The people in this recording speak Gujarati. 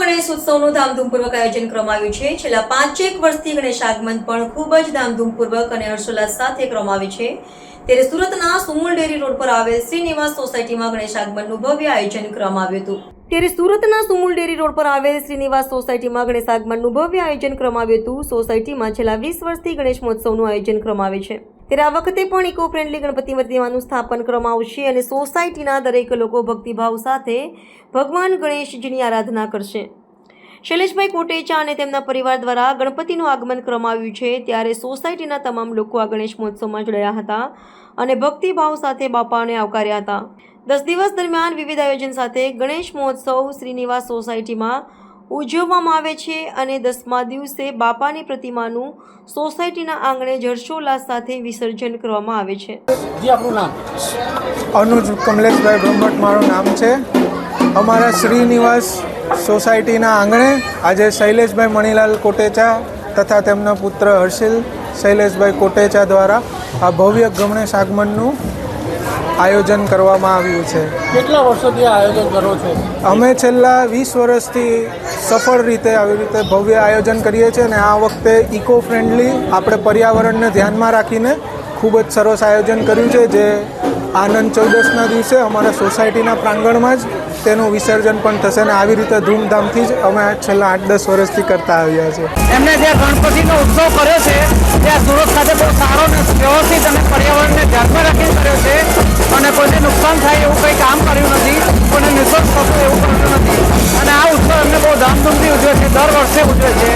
ગણેશ ઉત્સવનું ધામધૂમપૂર્વક આયોજન કરવામાં આવ્યું છે. છેલ્લા પાંચેક વર્ષથી ગણેશ આગમન પણ ખૂબ જ ધામધૂમપૂર્વક અને હર્ષોલ્લાસ સાથે કરવામાં છે. ત્યારે સુરતના સુમૂલ ડેરી રોડ પર આવેલ શ્રીનિવાસ સોસાયટીમાં ગણેશ આગમનનું ભવ્ય આયોજન કરવામાં આવ્યું હતું. ત્યારે સુરતના સુમૂલ ડેરી રોડ પર આવેલ શ્રીનિવાસ સોસાયટીમાં ગણેશ આગમનનું ભવ્ય આયોજન કરવામાં આવ્યું હતું. સોસાયટીમાં છેલ્લા વીસ વર્ષથી ગણેશ મહોત્સવનું આયોજન કરવામાં આવે છે. ત્યારે આ વખતે પણ ઇકો ફ્રેન્ડલી ગણપતિ પ્રતિમાનું સ્થાપન કરવામાં આવશે અને સોસાયટીના દરેક લોકો ભક્તિભાવ સાથે ભગવાન ગણેશજીની આરાધના કરશે. શૈલેષભાઈ કોટેચા અને તેમના પરિવાર દ્વારા ગણપતિનું આગમન કરવામાં આવ્યું છે ત્યારે સોસાયટીના તમામ લોકો આ ગણેશ મહોત્સવમાં જોડાયા હતા અને ભક્તિભાવ સાથે બાપાને આવકાર્યા હતા. દસ દિવસ દરમિયાન વિવિધ આયોજન સાથે ગણેશ મહોત્સવ શ્રીનિવાસ સોસાયટીમાં ઉજવવામાં આવે છે અને દસમા દિવસે બાપાની પ્રતિમાનું સોસાયટીના આંગણે જર્ષોલ્લાસ સાથે વિસર્જન કરવામાં આવે છે. જી અનુજ કમલેશભાઈ બ્રહ્મટ મારું નામ છે. અમારા શ્રીનિવાસ સોસાયટીના આંગણે આજે શૈલેષભાઈ મણીલાલ કોટેચા તથા તેમના પુત્ર હર્ષિલ શૈલેષભાઈ કોટેચા દ્વારા આ ભવ્ય ગમણે આગમનનું આયોજન કરવામાં આવ્યું છે. કેટલા વર્ષોથી આયોજન કરો છો? અમે છેલ્લા વીસ વર્ષથી સફળ રીતે આવી રીતે ભવ્ય આયોજન કરીએ છીએ અને આ વખતે ઇકો ફ્રેન્ડલી આપણે પર્યાવરણને ધ્યાનમાં રાખીને ખૂબ જ સરસ આયોજન કર્યું છે જે આનંદ ચૌદસના દિવસે અમારા સોસાયટીના પ્રાંગણમાં જ તેનું વિસર્જન પણ થશે અને આવી રીતે ધૂમધામથી જ અમે છેલ્લા આઠ દસ વર્ષથી કરતા આવ્યા છીએ. એમને જે ગણપતિનો ઉત્સવ કર્યો છે તે સુરત ખાતે બહુ સારો અને વ્યવસ્થિત અને પર્યાવરણને ધ્યાનમાં રાખીને કર્યો છે. નુકસાન એવું કંઈ કામ કર્યું નથી, કોઈને નિઃશોષ થતું એવું કર્યું નથી. અને આ ઉત્સવ એમને બહુ ધામધૂમથી ઉજવે છે, દર વર્ષે ઉજવે છે.